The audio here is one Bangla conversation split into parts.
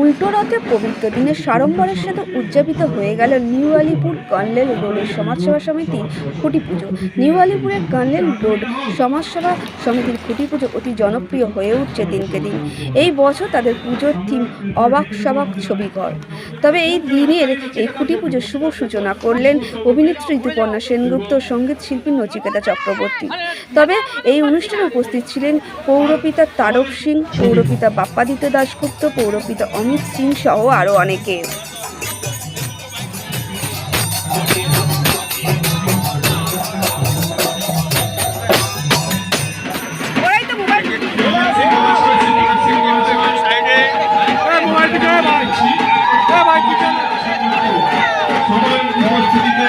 উল্টো রথে পবিত্র দিনে সাড়ম্বরের সাথে উদযাপিত হয়ে গেল নিউ আলিপুর কর্নেল রোডের সমাজসেবা সমিতির খুঁটি পুজো। নিউ আলিপুরের কর্নেল রোড সমাজসেবা সমিতির খুঁটি পুজো অতি জনপ্রিয় হয়ে উঠছে দিনকে দিন। এই বছর তাদের পুজোর থিম অবাক সবাক ছবিঘর। তবে এই দিনের এই খুঁটি পুজোর শুভ সূচনা করলেন অভিনেত্রী ঋতুপর্ণা সেনগুপ্ত সংগীত শিল্পী নচিকেতা চক্রবর্তী। তবে এই অনুষ্ঠানে উপস্থিত ছিলেন পৌরপিতা তারক সিং, পৌরপিতা বাপ্পাদিত্য দাশগুপ্ত, পৌরপিতা অমিত সিং সহ আরও অনেকে। সবার উপস্থিতিতে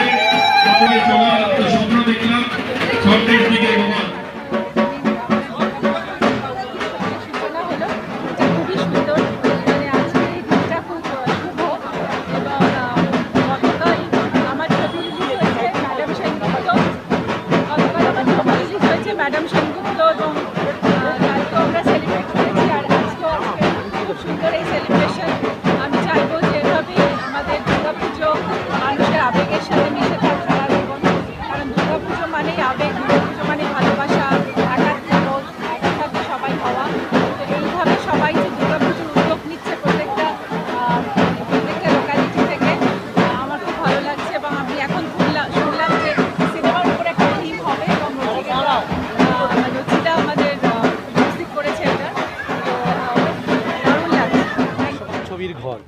ঘর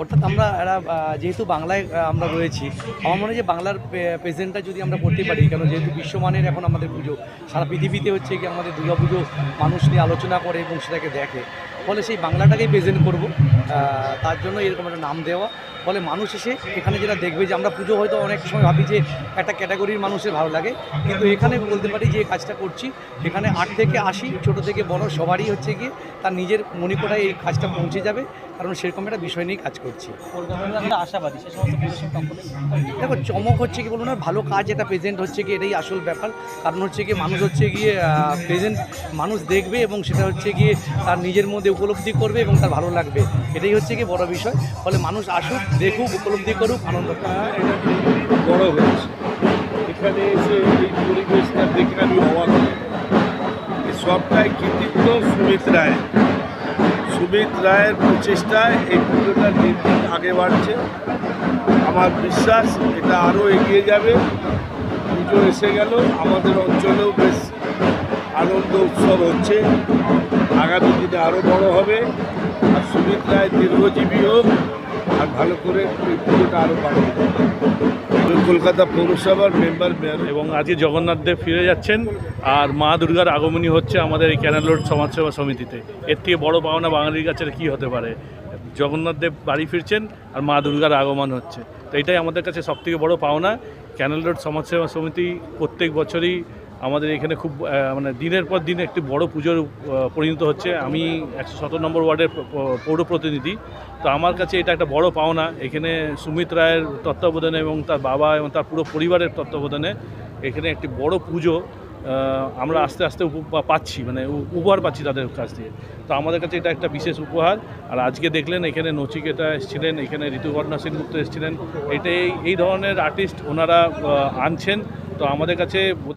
অর্থাৎ আমরা এরা যেহেতু বাংলায় আমরা রয়েছি, আমার মনে হয় যে বাংলার প্রেজেন্টটা যদি আমরা করতে পারি, কেন যেহেতু বিশ্বমানের এখন আমাদের পুজো, সারা পৃথিবীতে হচ্ছে কি আমাদের দুর্গাপুজো মানুষ নিয়ে আলোচনা করে এবং সেটাকে দেখে। ফলে সেই বাংলাটাকেই প্রেজেন্ট করব। তার জন্য এরকম একটা নাম দেওয়া। ফলে মানুষ এসে এখানে যেটা দেখবে যে আমরা পুজো হয়তো অনেক সময় ভাবি যে একটা ক্যাটাগরির মানুষের ভালো লাগে। কিন্তু এখানে বলতে পারি যে কাজটা করছি। এখানে আট থেকে আশি, ছোট থেকে বড় সবারই হচ্ছে গিয়ে তার নিজের মণিকোটায় এই কাজটা পৌঁছে যাবে। কারণ সেরকম একটা বিষয় নিয়ে কাজ করছি। আশাবাদী দেখো, চমক হচ্ছে কি বলুন না, ভালো কাজ এটা প্রেজেন্ট হচ্ছে কি এটাই আসল ব্যাপার। কারণ হচ্ছে কি মানুষ হচ্ছে গিয়ে প্রেজেন্ট মানুষ দেখবে এবং সেটা হচ্ছে গিয়ে তার নিজের মধ্যে উপলব্ধি করবে এবং তার ভালো লাগবে। এটাই হচ্ছে কি বড় বিষয়। ফলে মানুষ আসুক, দেখুক, উপলব্ধি করুক, আনন্দ বড় হয়েছে। এখানে এসে এই পরিবেশটা দেখে আমি অবাক সবটাই কৃতিত্ব সুমিত রায় সুমিত রায়ের প্রচেষ্টায় এই পুজোটা দিন দিন আগে বাড়ছে। আমার বিশ্বাস এটা আরও এগিয়ে যাবে। পুজো এসে গেল, আমাদের অঞ্চলেও বেশ আনন্দ উৎসব হচ্ছে। আগামী দিনে আরও বড় হবে, আর সুমিত রায় দীর্ঘজীবী হোক, আর ভালো করে পুজোটা আরও বাড়বে। কলকাতা পৌরসভার মেম্বার মেয়র এবং আজকে জগন্নাথ দেব ফিরে যাচ্ছেন, আর মা দুর্গার আগমনী হচ্ছে আমাদের এই ক্যানাল রোড সমাজসেবা সমিতিতে। এর থেকে বড় পাওনা বাঙালির কাছে কী হতে পারে? জগন্নাথ দেব বাড়ি ফিরছেন, আর মা দুর্গার আগমন হচ্ছে। তো এটাই আমাদের কাছে সবথেকে বড় পাওনা। ক্যানাল রোড সমাজসেবা সমিতি প্রত্যেক বছরই আমাদের এখানে খুব মানে দিনের পর দিন একটি বড় পুজোর পরিণত হচ্ছে। আমি একশো সতেরো নম্বর ওয়ার্ডের পৌর প্রতিনিধি। তো আমার কাছে এটা একটা বড় পাওনা। এখানে সুমিত রায়ের তত্ত্বাবধানে এবং তার বাবা এবং তার পুরো পরিবারের তত্ত্বাবধানে এখানে একটি বড় পুজো আমরা আস্তে আস্তে পাচ্ছি মানে উপহার পাচ্ছি তাদের কাছ থেকে তো আমাদের কাছে এটা একটা বিশেষ উপহার। আর আজকে দেখলেন, এখানে নচিকেতা এসেছিলেন, এখানে ঋতুপর্ণা সেনগুপ্ত এসেছিলেন। এটাই, এই ধরনের আর্টিস্ট ওনারা আনছেন। তো আমাদের কাছে